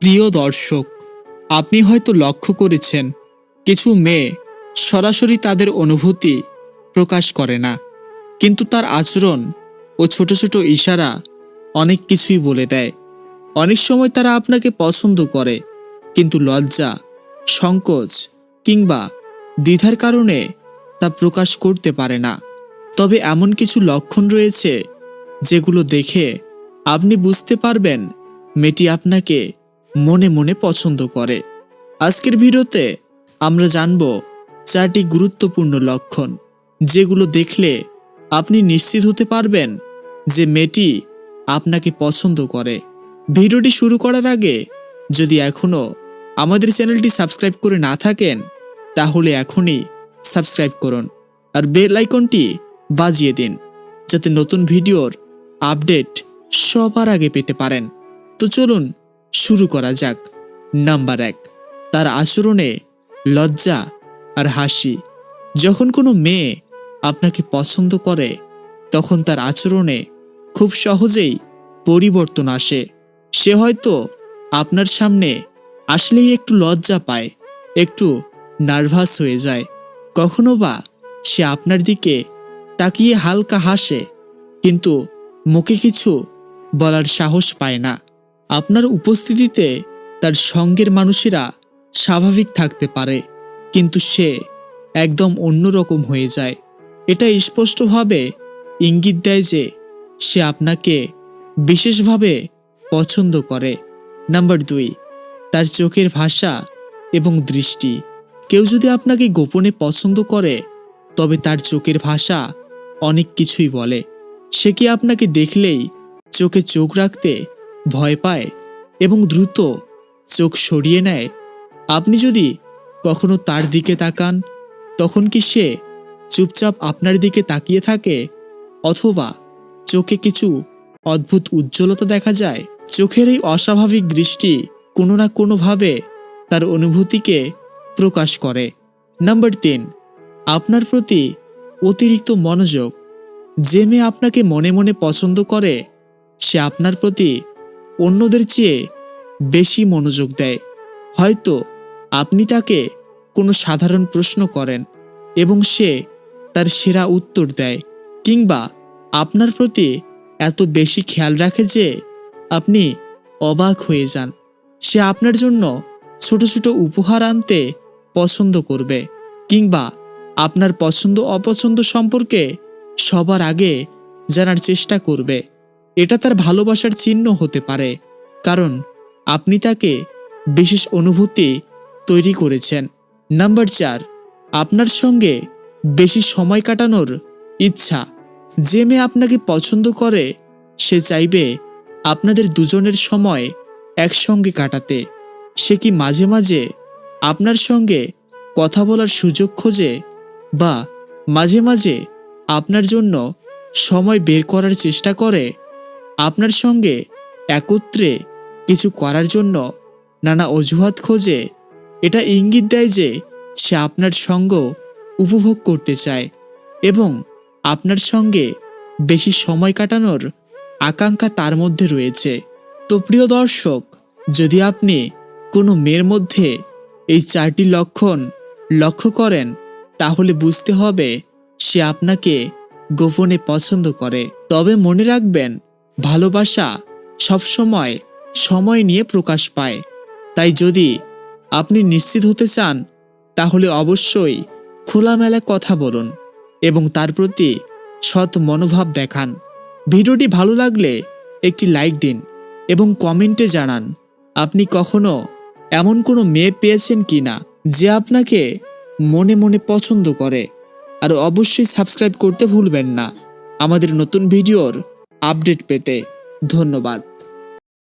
প্রিয় দর্শক, আপনি হয়তো লক্ষ্য করেছেন, কিছু মেয়ে সরাসরি তাদের অনুভূতি প্রকাশ করে না। কিন্তু তার আচরণ ও ছোট ছোট ইশারা অনেক কিছুই বলে দেয়। অনেক সময় তারা আপনাকে পছন্দ করে, কিন্তু লজ্জা, সংকোচ কিংবা দ্বিধার কারণে তা প্রকাশ করতে পারে না। তবে এমন কিছু লক্ষণ রয়েছে, যেগুলো দেখে আপনি বুঝতে পারবেন মেয়েটি আপনাকে মনে মনে পছন্দ করে। আজকের ভিডিওতে আমরা জানব চারটি গুরুত্বপূর্ণ লক্ষণ, যেগুলো দেখলে আপনি নিশ্চিত হতে পারবেন যে মেয়েটি আপনাকে পছন্দ করে। ভিডিওটি শুরু করার আগে যদি এখনও আমাদের চ্যানেলটি সাবস্ক্রাইব করে না থাকেন, তাহলে এখনই সাবস্ক্রাইব করুন আর বেল আইকনটি বাজিয়ে দিন, যাতে নতুন ভিডিওর আপডেট সবার আগে পেতে পারেন। তো চলুন শুরু করা যাক। নাম্বার এক, তার আচরণে লজ্জা আর হাসি। যখন কোনো মেয়ে আপনাকে পছন্দ করে, তখন তার আচরণে খুব সহজেই পরিবর্তন আসে। সে হয়তো আপনার সামনে আসলেই একটু লজ্জা পায়, একটু নার্ভাস হয়ে যায়। কখনো বা সে আপনার দিকে তাকিয়ে হালকা হাসে, কিন্তু মুখে কিছু বলার সাহস পায় না। আপনার উপস্থিতিতে তার সঙ্গের মানুষেরা স্বাভাবিক থাকতে পারে, কিন্তু সে একদম অন্যরকম হয়ে যায়। এটা স্পষ্টভাবে ইঙ্গিত দেয় যে সে আপনাকে বিশেষভাবে পছন্দ করে। নাম্বার দুই, তার চোখের ভাষা এবং দৃষ্টি। কেউ যদি আপনাকে গোপনে পছন্দ করে, তবে তার চোখের ভাষা অনেক কিছুই বলে। সে কি আপনাকে দেখলেই চোখে চোখ রাখতে ভয় পায় এবং দ্রুত চোখ সরিয়ে নেয়। আপনি যদি কখনো তার দিকে তাকান, তখন কি সে চুপচাপ আপনার দিকে তাকিয়ে থাকে? অথবা চোখে কিছু অদ্ভুত উজ্জ্বলতা দেখা যায়? চোখের এই অস্বাভাবিক দৃষ্টি কোনো না কোনোভাবে তার অনুভূতিকে প্রকাশ করে। নাম্বার তিন, আপনার প্রতি অতিরিক্ত মনোযোগ। যে মেয়ে আপনাকে মনে মনে পছন্দ করে, সে আপনার প্রতি অন্যদের চেয়ে বেশি মনোযোগ দেয়। হয়তো আপনি তাকে কোনো সাধারণ প্রশ্ন করেন এবং সে তার সেরা উত্তর দেয়, কিংবা আপনার প্রতি এত বেশি খেয়াল রাখে যে আপনি অবাক হয়ে যান। সে আপনার জন্য ছোট ছোট উপহার আনতে পছন্দ করবে, কিংবা আপনার পছন্দ অপছন্দ সম্পর্কে সবার আগে জানার চেষ্টা করবে। এটা তার ভালোবাসার চিহ্ন হতে পারে, কারণ আপনি তাকে বিশেষ অনুভূতি তৈরি করেছেন। নাম্বার চার, আপনার সঙ্গে বেশি সময় কাটানোর ইচ্ছা। যে মেয়ে আপনাকে পছন্দ করে, সে চাইবে আপনাদের দুজনের সময় একসঙ্গে কাটাতে। সে কি মাঝে মাঝে আপনার সঙ্গে কথা বলার সুযোগ খোঁজে বা মাঝে মাঝে আপনার জন্য সময় বের করার চেষ্টা করে? আপনার সঙ্গে একত্রে কিছু করার জন্য নানা অজুহাত খোঁজে, এটা ইঙ্গিত দেয় যে সে আপনার সঙ্গ উপভোগ করতে চায় এবং আপনার সঙ্গে বেশি সময় কাটানোর আকাঙ্ক্ষা তার মধ্যে রয়েছে। তো প্রিয় দর্শক, যদি আপনি কোনো মেয়ের মধ্যে এই চারটি লক্ষণ লক্ষ্য করেন, তাহলে বুঝতে হবে সে আপনাকে গোপনে পছন্দ করে। তবে মনে রাখবেন ভালোবাসা সবসময় সময় নিয়ে প্রকাশ পায়। তাই যদি আপনি নিশ্চিত হতে চান, তাহলে অবশ্যই খোলামেলা কথা বলুন এবং তার প্রতি সৎ মনোভাব দেখান। ভিডিওটি ভালো লাগলে একটি লাইক দিন এবং কমেন্টে জানান, আপনি কখনো এমন কোনো মেয়ে পেয়েছেন কি না যে আপনাকে মনে মনে পছন্দ করে। আর অবশ্যই সাবস্ক্রাইব করতে ভুলবেন না। আমাদের নতুন ভিডিওর আপডেট পেতে ধন্যবাদ।